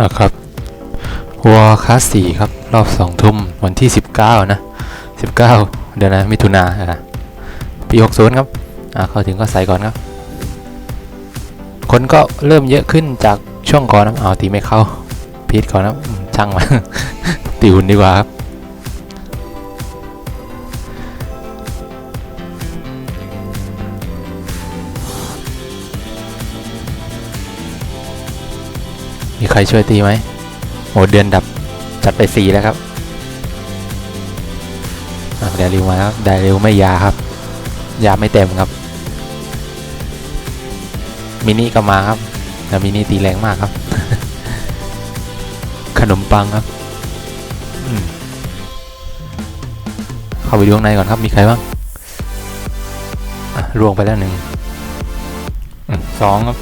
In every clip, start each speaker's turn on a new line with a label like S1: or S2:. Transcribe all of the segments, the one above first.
S1: อะครับวอคลาสสี่ครับ รอบสองทุ่มวันที่ 19 นะ 19 เดือนนะมิถุนาอะปี60ครับอะเข้าถึงก็ใส่ก่อนครับ คนก็เริ่มเยอะขึ้นจากช่วงก่อนนะเอาตีไม่เข้าพีทก่อนนะช่างมาตีหุ่นดีกว่าครับ มีใครช่วยตีไหมโอ้เดือนดับจัดไปสี่แล้วครับอะไดริวมาครับไดริวไม่ยาครับ ยาไม่เต็มครับ มินิก็มาครับแต่มินิตีแรงมากครับ ขนมปังครับเข้าไปดูข้างในก่อนครับมีใครบ้างร่วงไปแล้วหนึ่งสองครับ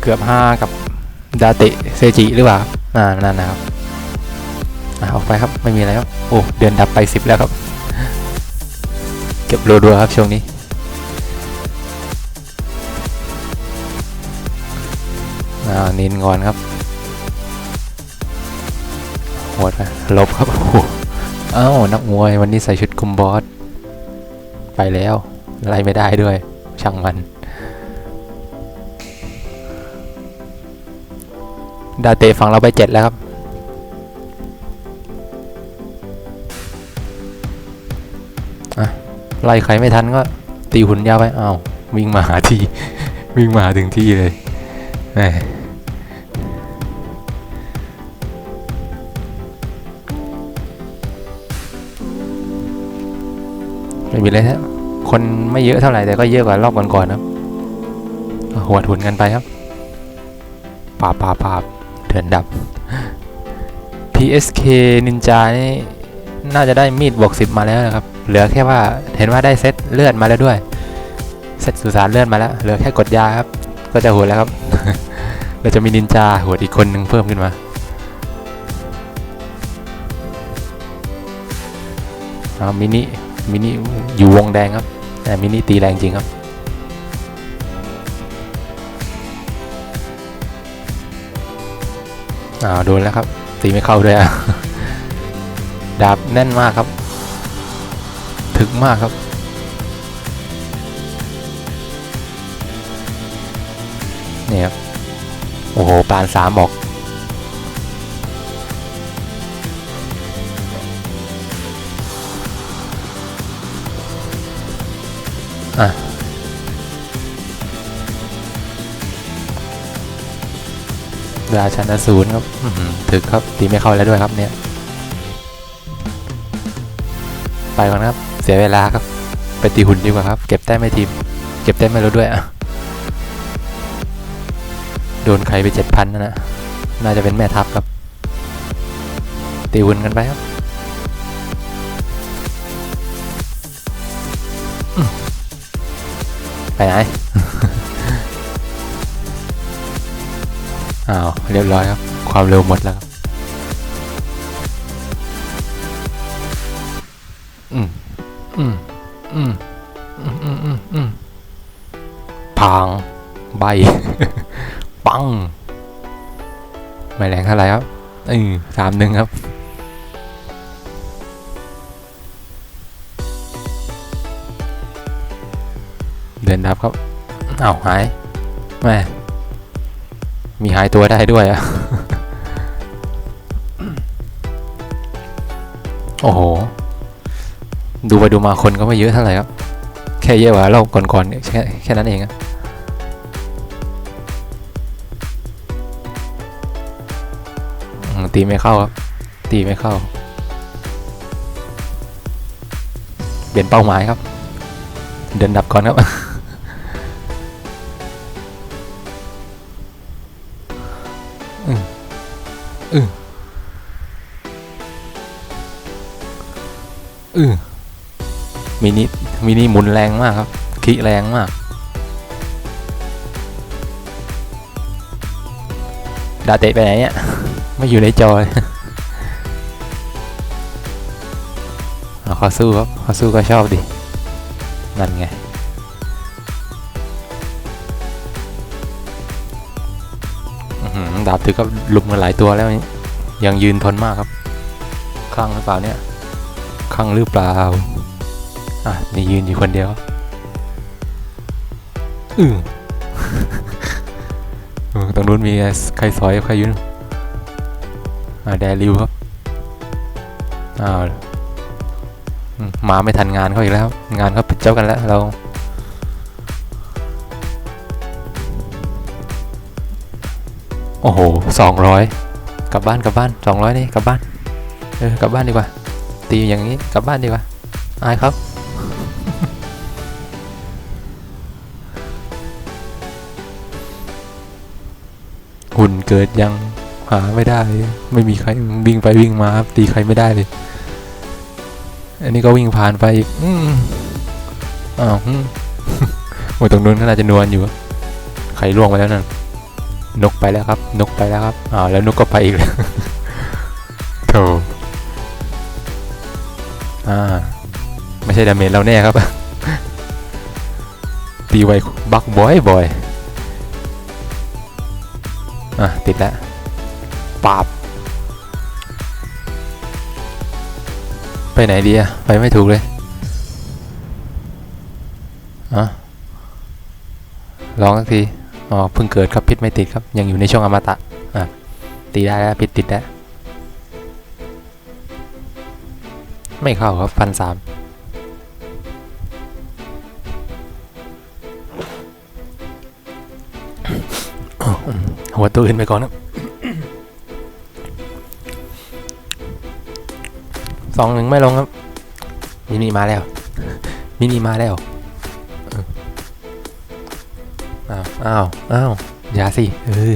S1: เกือบห้ากับ ดาเตะเซจิหรือเปล่าอ่านั่นนะครับอะออกไปครับไม่มีอะไรครับโอ้เดือนดับไปสิบแล้วครับ เก็บรัวๆครับช่วงนี้อ่านินก่อนครับหดไปลบครับโอ้เอ้านักมวยวันนี้ใส่ชุดคุมบอสไปแล้วไล่ไม่ได้ด้วยช่างมัน ดาเตะฝั่งเราไปเจ็ดแล้วครับไล่ใครไม่ทันก็ตีหุ่นยาวไปเอ้าวิ่งมาหาที่ วิ่งมาถึงที่เลยแหมไม่มีเลยฮะคนไม่เยอะเท่าไหร่แต่ก็เยอะกว่ารอบก่อนๆครับหัวดหุ่นกันไปครับปาบปาบปาบ เดือนดับ PSK Ninja นี่น่าจะได้มีดบวกสิบมาแล้วนะครับ เหลือแค่ว่าเห็นว่าได้เซตเลือดมาแล้วด้วย เซตสุสานเลือดมาแล้ว เหลือแค่กดยาครับ ก็จะโหดแล้วครับ เราจะมีนินจาโหดอีกคนหนึ่งเพิ่มขึ้นมาเอามินิ มินิอยู่วงแดงครับ แต่มินิตีแรงจริงครับ อ่าโดนแล้วครับ ตีไม่เข้าด้วยอะดาบแน่นมากครับ ถึกมากครับ เนี่ยครับ โอ้โห ปานสามบอก ราชันศูนย์ครับถือหือถึกครับตีไม่เข้าแล้วด้วยครับเนี่ย ไปก่อนครับ เสียเวลาครับ ไปตีหุ่นดีกว่าครับ เก็บแต้มไม่ทีม เก็บแต้มไม่รู้ด้วยอะโดนใครไปเจ็ดพันนะนะ น่าจะเป็นแม่ทัพครับ ตีหุ่นกันไปครับไปไหน อ้าวเรียบร้อยครับ ความเร็วหมดแล้วอืมอืมอืมอืมอืมอืมอืมพังใบ ปัง ไม่แรงเท่าไหร่ครับอืมสามหนึ่งครับเดินดับครับอ้าวหายแม่ มีหายตัวได้ด้วยอะโอ้โห ดูไปดูมาคนก็ไม่เยอะเท่าไหร่ครับ แค่เยอะกว่าเราก่อนๆเนี่ยแค่แค่นั้นเองอะตีไม่เข้าครับ ตีไม่เข้า เปลี่ยนเป้าหมายครับ เดินดับก่อนครับ ออมินิมินิหมุนแรงมากครับคลิแรงมาก ดาเตะไปไหนเนี่ย ไม่อยู่ในจอเลยเอาเขาสู้ครับเขาสู้ก็ชอบดิ นั่นไงดาบถือก็ลุมกันหลายตัวแล้วยังยืนทนมากครับ คลั่งหรือเปล่าเนี่ย คลั่งหรือเปล่า อะ นี่ยืนอยู่คนเดียว อือเอตรงนู้นมีใครซอยใครยืนอ่าแดริวครับ อ้าวอืมมาไม่ทันงานเขาอีกแล้ว งานเขาปิดเจ้ากันแล้วเรา โอ้โหสองร้อยกลับบ้านกลับบ้านสองร้อยนี่กลับบ้าน เออกลับบ้านดีกว่า ตีอย่างนี้กลับบ้านดีกว่าอายครับหุ่นเกิดยังหาไม่ได้ ไม่มีใครวิ่งไปวิ่งมาครับตีใครไม่ได้เลย อันนี้ก็วิ่งผ่านไปอีกอืมอ้าวอืมโอ้ยตรงนู้นก็น่าจะนวลอยู่ใครล่วงไปแล้วนั่นนกไปแล้วครับ นกไปแล้วครับอ้าวแล้วนกก็ไปอีกแล้วโธ่ อ่าไม่ใช่ดาเมจเราแน่ครับตีไวบักบอยบอยอะติดแล้วปาบไปไหนดีอะไปไม่ถูกเลยอะลองสักทีอ๋อเพิ่งเกิดครับพิษไม่ติดครับ ยังอยู่ในช่วงอมตะอะตีได้แล้วพิษติดแล้ว ไม่เข้าครับพันสามหัวตัวอื่นไปก่อนครับสองหนึ่งไม่ลงครับ มินิมาแล้ว มินิมาแล้วอออ้าวอ้าวอ้าวอย่าสิเออ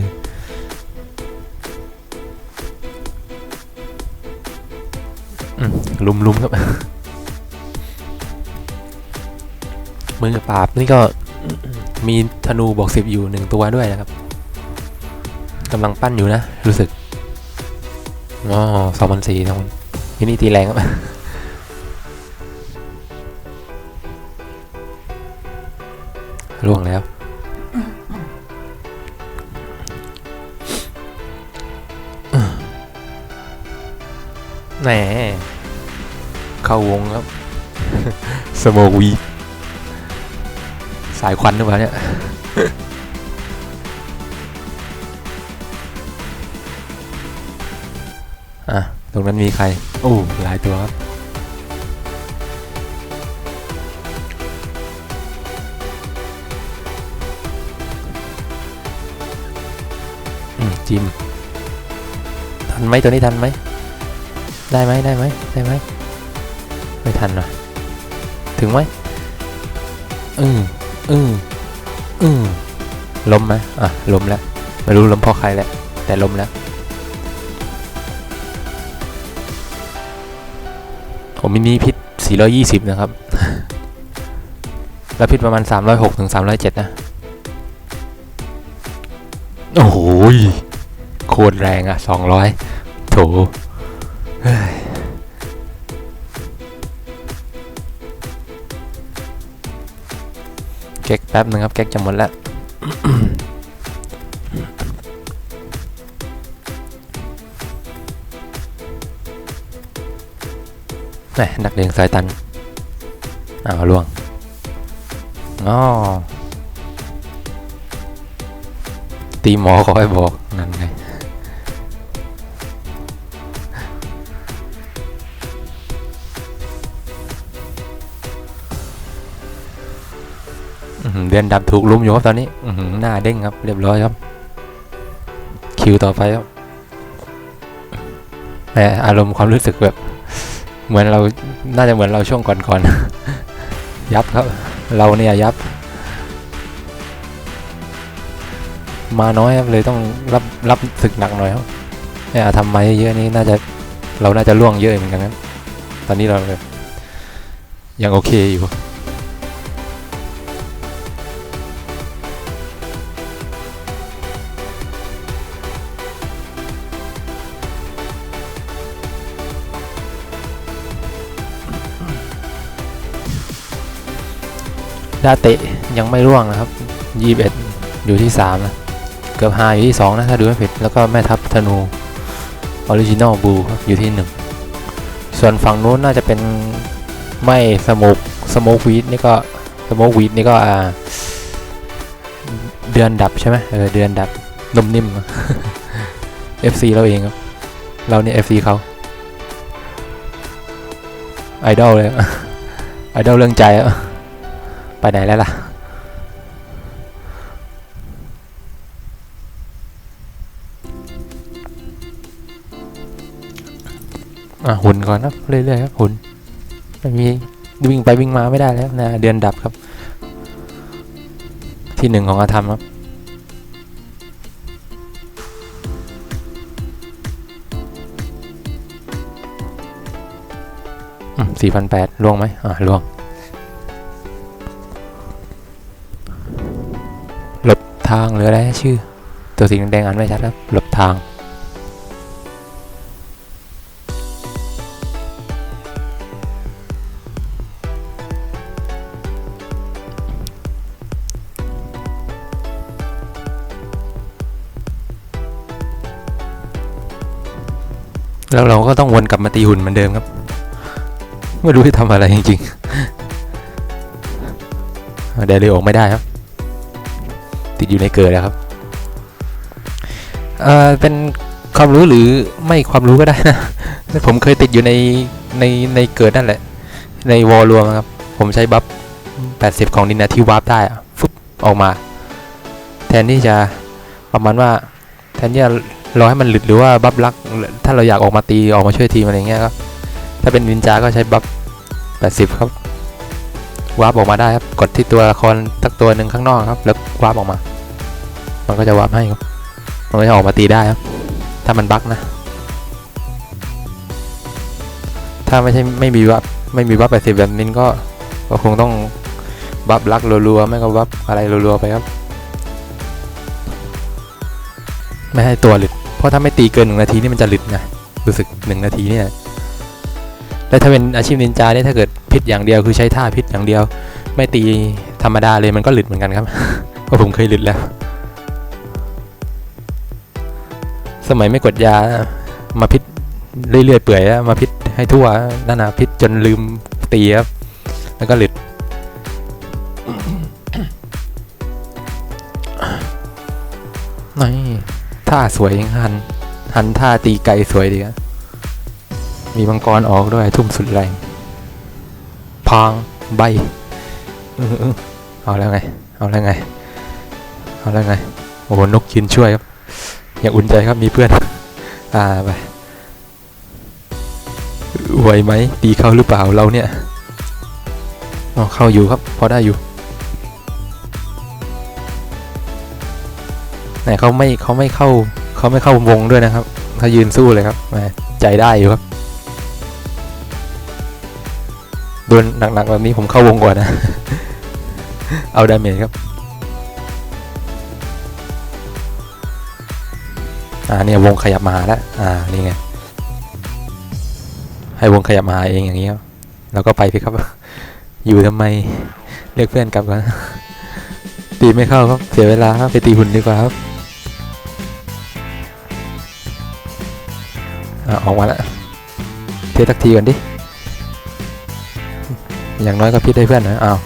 S1: ลุมลุมครับ มือปราบนี่ก็มีธนูบอกสิบอยู่หนึ่งตัวด้วยนะครับกำลังปั้นอยู่นะ รู้สึกอ๋อสองพันสี่สองมินิตีแรงครับล่วงแล้วแหม เข้าวงครับ สโมกวีสายควันหรือเปล่าเนี่ยอะ ตรงนั้นมีใคร โอ้หลายตัวครับอืมจิม ทันไหมตัวนี้ทันไหม ได้ไหมได้ไหมได้ไหม ไม่ทันหรอถึงไหมอืมอืมอืมล้มไหมอะล้มแล้วไม่รู้ล้มเพราะใครแหละแต่ล้มแล้ว ผมมินิพิษ 420 นะครับ แล้วพิษประมาณ 306ถึง307 นะ โอ้โหโคตรแรงอะ 200 โถเฮ้ย ก๊กแป๊บนึงครับเก๊กจะหมดแล้วแหมนักเลงสายตันอ้าวล่วงอ๋อตีหมอขอให้บอก นั่นไง เดือนดับถูกลุมอยู่ครับตอนนี้อื้อหือหน้าเด้งครับ เรียบร้อยครับ คิวต่อไปครับแต่อารมณ์ความรู้สึกแบบ เหมือนเราน่าจะเหมือนเราช่วงก่อนๆยับครับ เราเนี่ยยับ มาน้อยครับเลยต้องรับรับศึกหนักหน่อยครับเนี่ยทำไมเยอะนี้น่าจะเราน่าจะล่วงเยอะเหมือนกันครับตอนนี้เราแบบยังโอเคอยู่ ดาเตะยังไม่ร่วงนะครับยี่สิบเอ็ดอยู่ที่สามนะเกือบห้าอยู่ที่สองนะถ้าดูไม่ผิด แล้วก็แม่ทัพธนูออริจินอลบูอยู่ที่หนึ่งส่วนฝั่งนู้นน่าจะเป็นไม่สโมกสโมกวีดนี่ก็สโมกวีดนี่ก็อ่าเดือนดับใช่ไหมเออเดือนดับนุ่มนิ่ม FC เราเองครับ เราเนี่ย FC เขาไอดอลเลยไอดอลเรื่องใจอะ ไปไหนแล้วล่ะ อะหุ่นก่อนครับ เรื่อยๆครับหุ่นไม่มีวิ่งไปวิ่งมาไม่ได้แล้วนะ เดือนดับครับ ที่หนึ่งของอาธรรมครับสี่พันแปดล่วงไหมอ่าล่วง ทางหรืออะไรชื่อ ตัวสีแดงอ่านไม่ชัดครับหลบทาง แล้วเราก็ต้องวนกลับมาตีหุ่นเหมือนเดิมครับ ไม่รู้ที่ทำอะไรจริงๆเดลิโออกไม่ได้ครับ ติดอยู่ในเกิดแล้วครับเอ่อเป็นความรู้หรือไม่ความรู้ก็ได้นะผมเคยติดอยู่ในในในเกิดนั่นแหละ ในวอลรวมครับ ผมใช้บัฟ 80 ของนินนาที่วาร์ปได้อะฟุบออกมา แทนที่จะประมาณว่าแทนที่จะรอให้มันหลุดหรือว่าบัฟลัก ถ้าเราอยากออกมาตีออกมาช่วยทีมอะไรเงี้ยครับ ถ้าเป็นนินจาก็ใช้บัฟ 80 ครับวาร์ปออกมาได้ครับ กดที่ตัวละครตักตัวหนึ่งข้างนอกครับ แล้ววาร์ปออกมา มันก็จะวาร์ปให้ครับ มันก็จะออกมาตีได้ครับ ถ้ามันบั๊กนะ ถ้าไม่ใช่ไม่มีวับไม่มีวับ80แบบนี้ก็ก็คงต้องบัฟลักรัวๆ ไม่ก็บัฟอะไรรัวๆไปครับ ไม่ให้ตัวหลุด เพราะถ้าไม่ตีเกินหนึ่งนาทีนี่มันจะหลุดนะ รู้สึกหนึ่งนาทีเนี่ยแล้วถ้าเป็นอาชีพนินจาเนี่ยถ้าเกิดพิษอย่างเดียวคือใช้ท่าพิษอย่างเดียว ไม่ตีธรรมดาเลยมันก็หลุดเหมือนกันครับ เพราะผมเคยหลุดแล้ว สมัยไม่กดยามาพิษเรื่อยๆเปื่อยมาพิษให้ทั่วนั่นนะพิษจนลืมตีครับ แล้วก็หลุดนี่ท่าสวยยังหัน หันท่าตีไกลสวยดีอะมีมังกรออกด้วยทุ่มสุดแรงพางใบเออเออเอาแล้วไง เอาแล้วไง เอาแล้วไง โอ้โหนกยืนช่วยครับ อย่างอุ่นใจครับมีเพื่อน อ่าไปไหวไหมตีเข้าหรือเปล่าเราเนี่ยอ๋อเข้าอยู่ครับ พอได้อยู่แต่เขาไม่เขาไม่เข้าเขาไม่เข้าวงด้วยนะครับเขายืนสู้เลยครับใจได้อยู่ครับโดนหนักๆแบบนี้ผมเข้าวงก่อนนะ เอาดาเมจครับ อ่าเนี่ยวงขยับมาหาแล้วอ่านี่ไงให้วงขยับมาหาเองอย่างนี้ครับเราก็ไปพี่ครับ อยู่ทำไมเรียกเพื่อนกลับกันตีไม่เข้าครับเสียเวลาครับไปตีหุ่นดีกว่าครับอ่าออกมาแล้วเทสักทีก่อนดิอย่างน้อยก็พิดได้เพื่อนนะอ้าว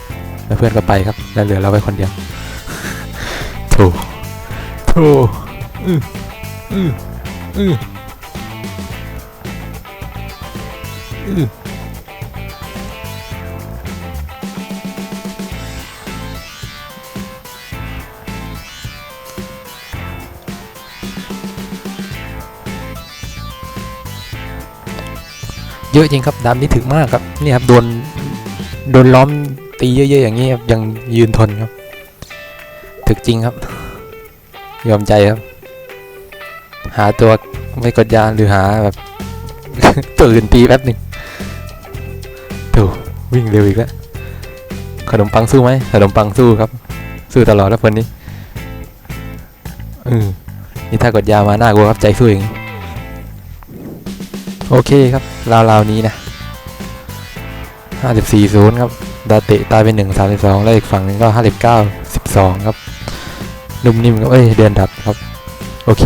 S1: แล้วเพื่อนก็ไปครับแล้วเหลือเราไว้คนเดียวโถโถอื อืออืออือเยอะจริงครับดามนี้ถึงมากครับนี่ครับโดนโดนล้อมตีเยอะๆอย่างนี้ครับยังยืนทนครับ ถึกจริงครับ ยอมใจครับ หาตัวไม่กดยาหรือหาแบบตัวอื่นตีแป๊บหนึ่งถูวิ่งเร็วอีกแล้วขนมปังสู้ไหมขนมปังสู้ครับ สู้ตลอดแล้วคนนี้อือนี่ถ้ากดยามาหน้ากลัวครับใจสู้อย่างนี้โอเคครับราวๆนี้นะห้าสิบสี่ศูนย์ครับดาเตะตายไปหนึ่งสามสิบสองแล้วอีกฝั่งนึงก็ห้าสิบเก้าสิบสองครับนุ่มนิ่มครับเอ้ยเดือนดับครับ โอเค